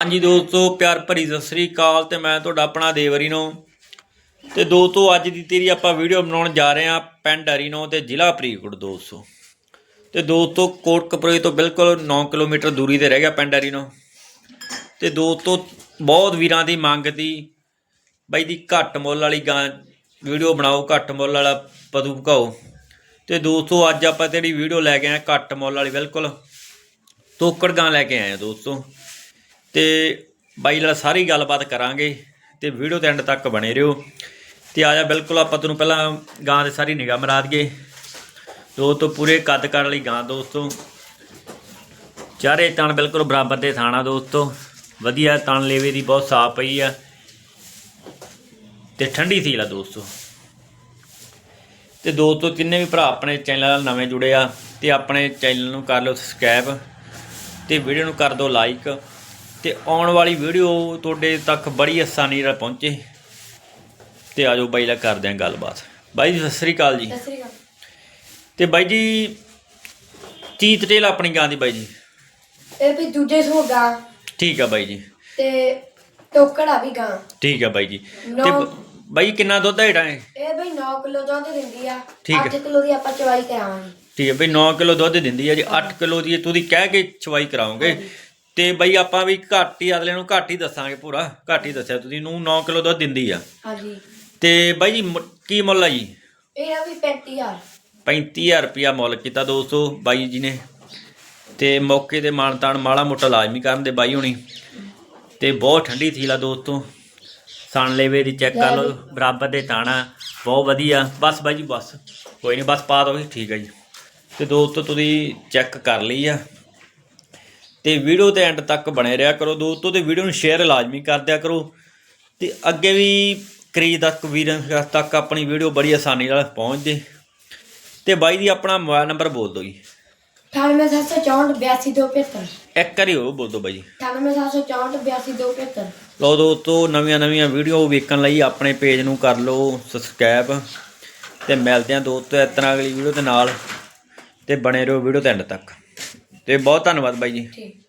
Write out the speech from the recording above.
ਹਾਂਜੀ ਦੋਸਤੋ, ਪਿਆਰ ਭਰੀ ਸਤਿ ਸ੍ਰੀ ਅਕਾਲ ਤੇ ਮੈਂ ਤੁਹਾਡਾ ਆਪਣਾ ਦੇਵਰੀ ਨੂੰ। ਤੇ ਦੋਸਤੋ, ਅੱਜ ਦੀ ਤੇਰੀ ਆਪਾਂ ਵੀਡੀਓ ਬਣਾਉਣ ਜਾ ਰਹੇ ਹਾਂ ਪਿੰਡ ਅਰੀਨੋ ਤੇ ਜ਼ਿਲ੍ਹਾ ਫਰੀਦਕੋਟ ਦੋਸਤੋ। ਤੇ ਦੋਸਤੋ ਕੋਟ ਕੋਟਕਪੁਰੇ ਤੋਂ ਬਿਲਕੁਲ 9 ਕਿਲੋਮੀਟਰ ਦੂਰੀ ਤੇ ਰਹਿ ਗਿਆ ਪਿੰਡ ਅਰੀਨੋ ਤੇ ਦੋਸਤੋ, ਬਹੁਤ ਵੀਰਾਂ ਦੀ ਮੰਗ ਤੀ ਬਾਈ ਦੀ ਘੱਟ ਮੁੱਲ ਵਾਲੀ ਗਾਂ ਵੀਡੀਓ ਬਣਾਓ, ਘੱਟ ਮੁੱਲ ਵਾਲਾ ਪਦੂ ਭਕਾਓ ਤੇ ਦੋਸਤੋ, ਅੱਜ ਆਪਾਂ ਤੇਰੀ ਵੀਡੀਓ ਲੈ ਕੇ ਆਏ ਘੱਟ ਮੁੱਲ ਵਾਲੀ, ਬਿਲਕੁਲ ਤੋਕੜ ਗਾਂ ਲੈ ਕੇ ਆਏ ਆ ਦੋਸਤੋ। ਤੇ ਬਾਈ ਨਾਲ ਸਾਰੀ ਗੱਲਬਾਤ ਕਰਾਂਗੇ ਤੇ ਵੀਡੀਓ ਦੇ ਐਂਡ ਤੱਕ ਬਣੇ ਰਹੋ। ਤੇ ਆ ਜਾ, ਬਿਲਕੁਲ ਆਪਾਂ ਤੁਹਾਨੂੰ ਪਹਿਲਾਂ ਗਾਂ ਦੇ ਸਾਰੀ ਨਿਗਾਹ ਮਰਾ ਦਈਏ। ਦੋਸਤੋ ਪੂਰੇ ਕੱਦ ਕਰਨ ਲਈ ਗਾਂ ਦੋਸਤੋ। ਚਾਰੇ ਤਣ ਬਿਲਕੁਲ ਬਰਾਬਰ ਦੇ ਥਾਣਾ ਦੋਸਤੋ। ਵਧੀਆ ਤਣ ਲੇਵੇ ਦੀ ਬਹੁਤ ਸਾਫ਼ ਪਈ ਆ। ਤੇ ਠੰਡੀ ਸੀ ਲਾ ਦੋਸਤੋ। ਤੇ ਦੋਸਤੋ, ਕਿੰਨੇ ਵੀ ਭਰਾ ਆਪਣੇ ਚੈਨਲ ਨਾਲ ਨਵੇਂ ਜੁੜੇ ਆ, ਤੇ ਆਪਣੇ ਚੈਨਲ ਨੂੰ ਕਰ ਲਓ ਸਬਸਕ੍ਰਾਈਬ ਤੇ ਵੀਡੀਓ ਨੂੰ ਕਰ ਦਿਓ ਲਾਈਕ ਤੇ ਆਉਣ ਵਾਲੀ ਵੀਡੀਓ ਤੁਹਾਡੇ ਤੱਕ ਬੜੀ ਆਸਾਨੀ ਨਾਲ ਪਹੁੰਚੇ। ਤੇ ਆਜੋ ਬਾਈ ਨਾਲ ਕਰਦੇ ਆਂ ਗੱਲਬਾਤ। ਬਾਈ ਜੀ ਸਤਿ ਸ੍ਰੀ ਅਕਾਲ ਜੀ। ਸਤਿ ਸ੍ਰੀ ਅਕਾਲ। ਤੇ ਬਾਈ ਜੀ ਚੀਤ ਟੇਲ ਆਪਣੀ ਗਾਂ ਦੀ ਬਾਈ ਜੀ। ਇਹ ਵੀ ਦੂਜੇ ਸੋਗਾ ਠੀਕ ਆ ਬਾਈ ਜੀ। ਤੇ ਟੋਕੜਾ ਵੀ ਗਾਂ। ਠੀਕ ਆ ਬਾਈ ਜੀ। ਤੇ ਨੌ- ਬਾਈ ਕਿੰਨਾ ਦੁੱਧ ਹੈੜਾ ਹੈ ਇਹ ਬਈ 9 ਕਿਲੋ ਦੁੱਧ ਦਿੰਦੀ ਆ। ਠੀਕ ਹੈ। 8 ਕਿਲੋ ਦੀ ਆਪਾਂ ਚਵਾਈ ਕਰਾਵਾਂਗੇ। ਠੀਕ ਹੈ ਬਈ 9 ਕਿਲੋ ਦੁੱਧ ਦਿੰਦੀ ਹੈ ਜੀ। 8 ਕਿਲੋ ਦੀ ਤੁਸੀਂ ਕਹਿ ਕੇ ਚਵਾਈ ਕਰਾਓਗੇ। ਤੇ ਬਈ ਆਪਾਂ ਵੀ ਘੱਟ ਹੀ ਅਗਲੇ ਨੂੰ ਘੱਟ ਹੀ ਦੱਸਾਂਗੇ ਪੂਰਾ ਘੱਟ ਹੀ ਦੱਸਿਆ ਤੁਸੀਂ ਨੂੰ 9 ਕਿਲੋ ਦੁੱਧ ਦਿੰਦੀ ਆ। ਹਾਂਜੀ। ਤੇ ਬਾਈ ਜੀ ਮ- ਕੀ ਮੁੱਲ ਆ ਜੀ? ਇਹ ਆ ਵੀ 35000 35000 ਰੁਪਿਆ ਮੁੱਲ ਕੀਤਾ ਦੋਸਤੋ ਬਾਈ ਜੀ ਨੇ। ਤੇ ਮੌਕੇ ਤੇ ਮਾਨਤਾਨ ਮਾੜਾ ਮੋਟਾ ਲਾਜ਼ਮੀ ਕਰਨ ਦੇ ਬਾਈ ਹੁਣੀ। ਤੇ ਬਹੁਤ ਠੰਡੀ ਥੀਲਾ ਦੋਸਤੋ। ਸਣ ਲੇਵੇ ਦੀ ਚੈੱਕ ਕਰ ਲਓ ਬਰਾਬਰ ਦੇ ਤਾਣਾ ਬਹੁਤ ਵਧੀਆ। ਬਸ ਬਾਈ ਜੀ ਬਸ। ਕੋਈ ਨਹੀਂ ਬਸ ਪਾ ਦੋ ਠੀਕ ਹੈ ਜੀ। ਤੇ ਦੋਸਤੋ ਤੁਸੀਂ ਚੈੱਕ ਕਰ ਲਈ ਆ। ਤੇ ਵੀਡੀਓ ਤੇ ਐਂਡ ਤੱਕ ਬਣੇ ਰਿਹਾ ਕਰੋ ਦੋਸਤੋ ਤੇ ਵੀਡੀਓ ਨੂੰ ਸ਼ੇਅਰ ਲਾਜ਼ਮੀ ਕਰ ਦਿਆ ਕਰੋ। ਤੇ ਅੱਗੇ ਵੀ ਕਰੀਬ ਤੱਕ ਵੀਰਾਂ ਤੱਕ ਆਪਣੀ ਵੀਡੀਓ ਬੜੀ ਆਸਾਨੀ ਨਾਲ ਪਹੁੰਚ ਜੇ। ਤੇ ਬਾਈ ਦੀ ਆਪਣਾ ਮੋਬਾਈਲ ਨੰਬਰ ਬੋਲ ਦਿਓ ਜੀ। 98764 ਇੱਕ ਵਾਰੀ ਹੋਰ ਬੋਲ ਦਿਓ ਬਾਈ ਜੀ। 98764 ਲਓ ਦੋਸਤੋ ਨਵੀਆਂ ਨਵੀਆਂ ਵੀਡੀਓ ਵੇਖਣ ਲਈ ਆਪਣੇ ਪੇਜ ਨੂੰ ਕਰ ਲਓ ਸਬਸਕ੍ਰਾਈਬ ਤੇ ਮਿਲਦੇ ਹਾਂ ਦੋਸਤੋ ਇਸ ਤਰ੍ਹਾਂ ਅਗਲੀ ਵੀਡੀਓ ਦੇ ਨਾਲ। ਤੇ ਬਣੇ ਰਹੋ ਵੀਡੀਓ ਦੇ ਐਂਡ ਤੱਕ। ਤੇ ਬਹੁਤ ਧੰਨਵਾਦ ਬਾਈ ਜੀ। ਠੀਕ।